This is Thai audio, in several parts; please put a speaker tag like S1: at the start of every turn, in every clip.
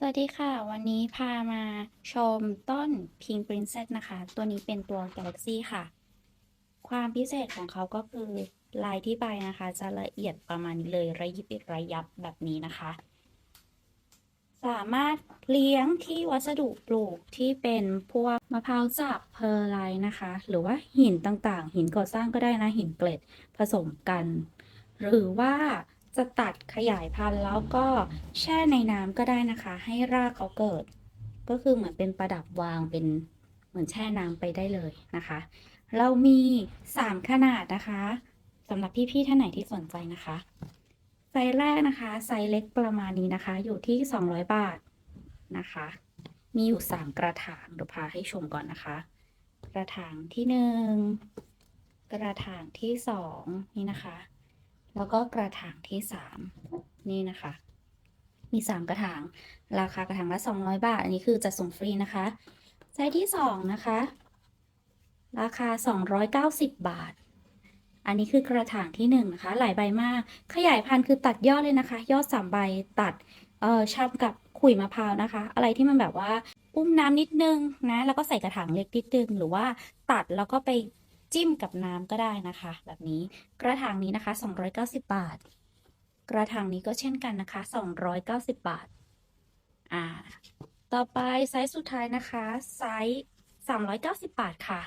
S1: สวัสดีค่ะ วันนี้พามาชมต้น Pink Princess นะคะ ตัวนี้เป็นตัว Galaxy ค่ะ ความพิเศษของเขาก็คือลายที่ใบนะคะ จะละเอียดประมาณนี้เลยระยิบระยับแบบนี้นะคะ สามารถเลี้ยงที่วัสดุปลูกที่เป็นพวกมะพร้าวสับเพอร์ไลนะคะ หรือว่าหินต่างๆ หินก่อสร้างก็ได้นะ หินเกล็ดผสมกัน หรือว่า จะตัดขยายพันธุ์แล้วก็แช่ในน้ำก็ได้นะคะ ให้รากเขาเกิด ก็คือเหมือนเป็นประดับวางเป็นเหมือนแช่น้ำไปได้เลยนะคะ เรามี 3 ขนาดนะคะสำหรับพี่ๆท่านไหนที่สนใจนะคะไซส์แรกนะคะ ไซส์เล็กประมาณนี้นะคะ อยู่ที่ 200 บาทนะคะ มีอยู่ 3 กระถางเดี๋ยวพาให้ชมก่อนนะคะ กระถางที่ 1 กระถางที่ 2 นี่นะคะ แล้วก็กระถางที่สามนี่นะคะ มีสามกระถาง ราคากระถางละสองร้อยบาท อันนี้คือจะส่งฟรีนะคะ ไซส์ที่สองนะคะ ราคาสองร้อยเก้าสิบบาท อันนี้คือกระถางที่หนึ่งนะคะ หลายใบมาก ขยายพันธุ์คือตัดยอดเลยนะคะ ยอดสามใบตัด เอ่อชับกับขุยมะพร้าวนะคะ อะไรที่มันแบบว่า อุ้มน้ำนิดนึงนะ แล้วก็ใส่กระถางเล็กนิดนึง หรือว่าตัดแล้วก็ไป จิ้มกับน้ำก็ได้นะคะ แบบนี้กระถางนี้นะคะ 290 บาท กระถางนี้ก็เช่นกันนะคะ 290 บาทอ่าต่อไปไซส์สุดท้ายนะคะไซส์390 บาทค่ะ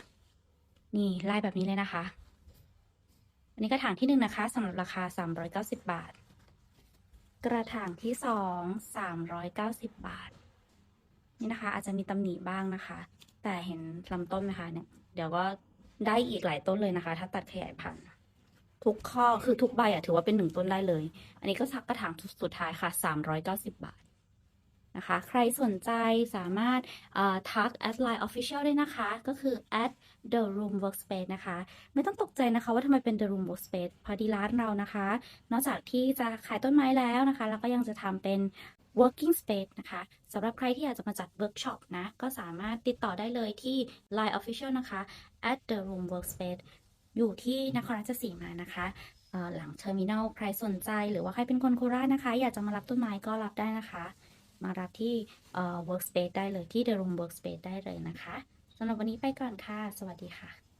S1: นี่ลายแบบนี้เลยนะคะ อันนี้กระถางที่หนึ่งนะคะสำหรับราคา 390 บาท กระถางที่สอง390 บาท นี่นะคะ อาจจะมีตำหนิบ้างนะคะ แต่เห็นลำต้นไหมคะเนี่ยเดี๋ยวก็ ได้อีกหลายต้นเลยนะคะ ถ้าตัดขยายพันธุ์ทุกข้อคือทุกใบอะถือว่าเป็นหนึ่งต้นได้เลย อันนี้ก็สักกระถางสุดท้ายค่ะสามร้อยเก้าสิบบาท นะคะ ใครสนใจสามารถเอ่อทัก at line official ได้นะคะ ก็คือ at the room workspace นะคะ ไม่ต้องตกใจนะคะว่าทำไมเป็น the room workspace พอดีร้านเรานะคะ นอกจากที่จะขายต้นไม้แล้วนะคะแล้วก็ยังจะทำเป็น working space นะคะสำหรับใครที่อยากจะมาจัด workshop นะ ก็สามารถติดต่อได้เลยที่ line official นะคะ at the room workspace อยู่ที่นครราชสีมานะคะหลังเทอร์มินอลใครสนใจหรือว่าใครเป็นคนโคราชนะคะ อยากจะมารับต้นไม้ก็รับได้นะคะ มารับที่เอ่อ workspace ได้เลยที่ the room workspace ได้เลยนะคะสำหรับวันนี้ไปก่อนค่ะ สวัสดีค่ะ